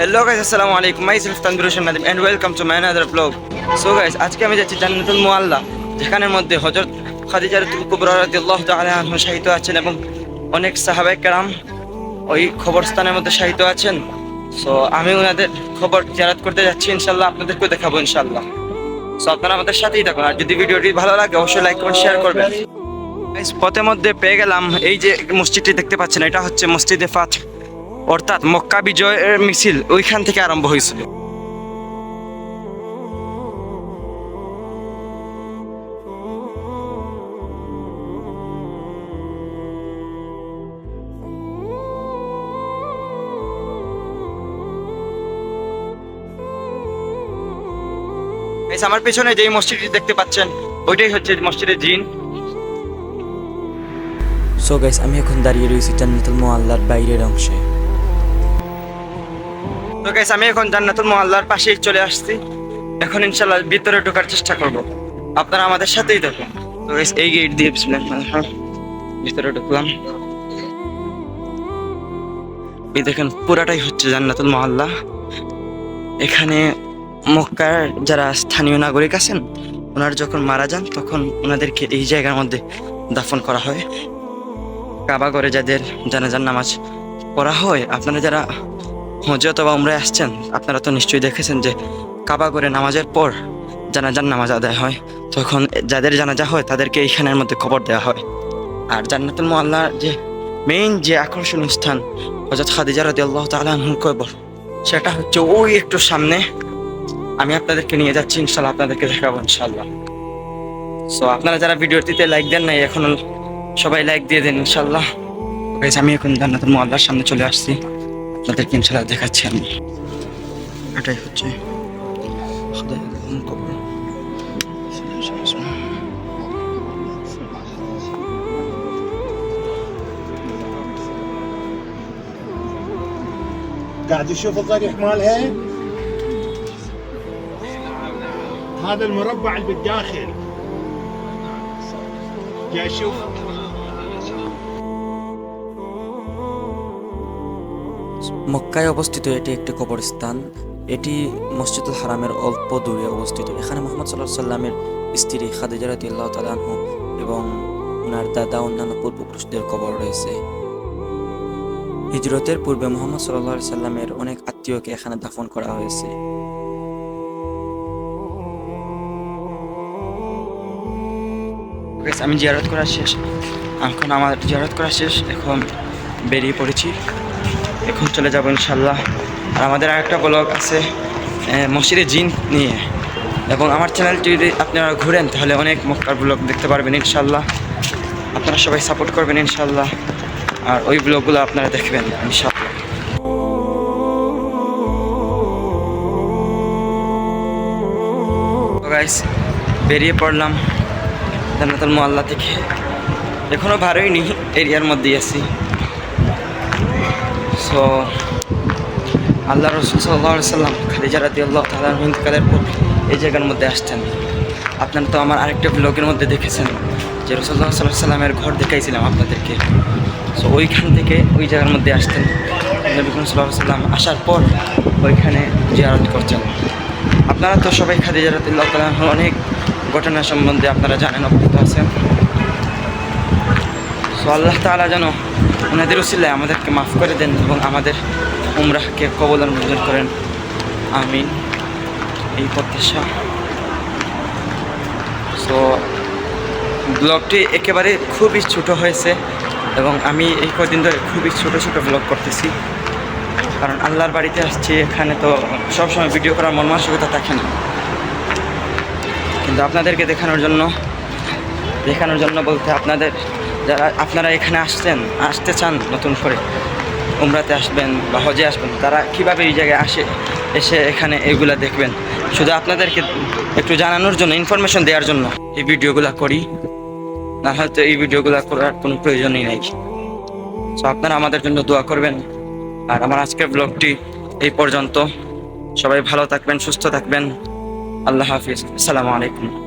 Hello guys আসসালামু আলাইকুম myself Tanvir Hossain Nadim and welcome to my another blog so guys আজকে আমি যাচ্ছি জান্নাতুল মুআল্লা, যেখানের মধ্যে হযরত খাদিজা রাদিয়াল্লাহু কুবরা রাদিয়াল্লাহু তাআলা আনহা শাহিত আছেন এবং অনেক সাহাবায়ে কেরাম ওই খবরস্থানের মধ্যে শাহিত আছেন। সো আমি ওনাদের খবর জিয়ারত করতে যাচ্ছি, ইনশাআল্লাহ আপনাদেরকেও দেখাবো ইনশাআল্লাহ। সো আপনারা আমাদের সাথেই থাকুন, আর যদি ভিডিওটি ভালো লাগে, অবশ্যই লাইক কমেন্ট শেয়ার করবেন। পথের মধ্যে পেয়ে গেলাম, এই যে মসজিদটি দেখতে পাচ্ছেন, এটা হচ্ছে মসজিদে ফাত অর্থাৎ মক্কা বিজয়ের মিছিল ওইখান থেকে আরম্ভ হয়েছিল। আমার পেছনে যেই মসজিদটি দেখতে পাচ্ছেন, ওইটাই হচ্ছে মসজিদের জিন। সো গাইস আমি এখন দাঁড়িয়ে রয়েছি জান্নাতুল মোয়াল্লার বাইরের অংশে। তো গাইস আমি এখন জান্নাতুল মোহাল্লার পাশেই চলে আসছি। এখন ইনশাল্লাহ ভিতরে ঢোকার চেষ্টা করব। আপনারা আমাদের সাথেই থাকুন। তো গাইস এই গেট দিয়ে ভিতরে ঢুকলাম। এই দেখেন, পুরাটাই হচ্ছে জান্নাতুল মহল্লা। এখানে মক্কার যারা স্থানীয় নাগরিক আছেন, ওনারা যখন মারা যান, তখন ওনাদেরকে এই জায়গার মধ্যে দাফন করা হয়। কাবা করে যাদের জানাজার নামাজ পড়া হয়, আপনারা যারা হজে অথবা উমরায় আসছেন। আপনারা তো নিশ্চয়ই দেখেছেন যে কাবা করে নামাজের পর জানাজার নামাজ আদায় হয়। তখন যাদের জানাজা হয়, তাদেরকে এইখানের মধ্যে খবর দেওয়া হয়। আর জান্নাতুল মোয়াল্লার যে মেইন যে আকর্ষণীয় স্থান হজরত খাদিজা রাদি আল্লাহ তালুর কবর সেটা হচ্ছে ওই একটু সামনে। আমি আপনাদেরকে নিয়ে যাচ্ছি ইনশাল্লাহ আপনাদেরকে দেখাবো ইনশাল্লাহ সো আপনারা যারা ভিডিওটিতে লাইক দেন নাই, এখন সবাই লাইক দিয়ে দেন ইনশাল্লাহ আমি এখন জান্নাতুল মোয়াল্লার সামনে চলে আসছি। আপনাদেরকে ইনশাল্লাহ দেখাচ্ছি আমি এটাই হচ্ছে খোদাই আলম কবর। قاعد يشوف الضريح مالها هذا المربع اللي بالداخل قاعد اشوف মক্কায় অবস্থিত এটি একটি কবরস্থান। এটি মসজিদুল হারামের অল্প দূরে অবস্থিত। এখানে মোহাম্মদ সাল্লাহ সাল্লামের স্ত্রী খাদিজা তাআলা আনহু এবং ওনার দাদা অন্যান্য পূর্বপুরুষদের কবর রয়েছে। হিজরতের পূর্বে মোহাম্মদ সাল্লাহ সাল্লামের অনেক আত্মীয়কে এখানে দাফন করা হয়েছে। আমি জিয়ারত করা শেষ। এখন আমার জিয়ারত করা শেষ। এখন বেরিয়ে পড়েছি। এখন চলে যাব ইনশাল্লাহ। আর আমাদের আরেকটা ব্লগ আছে মসজিদে জিন নিয়ে। এবং আমার চ্যানেলটি যদি আপনারা ঘুরেন, তাহলে অনেক মক্কার ব্লগ দেখতে পারবেন ইনশাল্লাহ। আপনারা সবাই সাপোর্ট করবেন ইনশাল্লাহ। আর ওই ব্লগগুলো আপনারা দেখবেন ইনশাল্লাহ। গাইস বেরিয়ে পড়লাম জান্নাতুল মোয়াল্লা থেকে। এখনও ভালোই নি, এরিয়ার মধ্যেই আছি। সো আল্লাহ রসুল সাল্লাহ সাল্লাম খাদিজা রাদি আল্লাহ তালার ইন্তকালের পর এই জায়গার মধ্যে আসছেন আপনারা তো আমার আরেকটা ব্লগের মধ্যে দেখেছেন যে রসুল্লাহ সাল্লাহ সাল্লামের ঘর দেখাইছিলাম আপনাদেরকে। সো ওইখান থেকে ওই জায়গার মধ্যে আসতেন। নবী করিম সাল্লাহ সাল্লাম আসার পর ওইখানে জিয়ারত করছেন আপনারা তো সবাই খাদিজা রাদি আল্লাহ তালার অনেক ঘটনা সম্বন্ধে আপনারা জানেন, অবগত আছেন। সো আল্লাহ তাআলা যেন ওনাদের উসিলায় আমাদেরকে মাফ করে দেন এবং আমাদের উমরাহকে কবল আর মঞ্জুর করেন। আমিন। এই প্রত্যাশা। সো ব্লগটি একেবারে খুবই ছোট হয়েছে এবং আমি এই কদিন ধরে খুবই ছোট ছোট ব্লগ করতেছি। কারণ আল্লাহর বাড়িতে আসছি, এখানে তো সবসময় ভিডিও করার মন মানসিকতা থাকে না। কিন্তু আপনাদেরকে দেখানোর জন্য দেখানোর জন্য বলতে আপনাদের যারা আপনারা এখানে আসছেন, আসতে চান নতুন করে, উমরাতে আসবেন বা হজে আসবেন, তারা কীভাবে এই জায়গায় আসে, এসে এখানে এগুলা দেখবেন? শুধু আপনাদেরকে একটু জানানোর জন্য ইনফরমেশন দেওয়ার জন্য এই ভিডিওগুলো করি। না হয়তো এই ভিডিওগুলো করার কোনো প্রয়োজনই নেই। সো আপনারা আমাদের জন্য দোয়া করবেন। আর আমার আজকের ব্লগটি এই পর্যন্ত। সবাই ভালো থাকবেন, সুস্থ থাকবেন। আল্লাহ হাফিজ। আসসালামু আলাইকুম।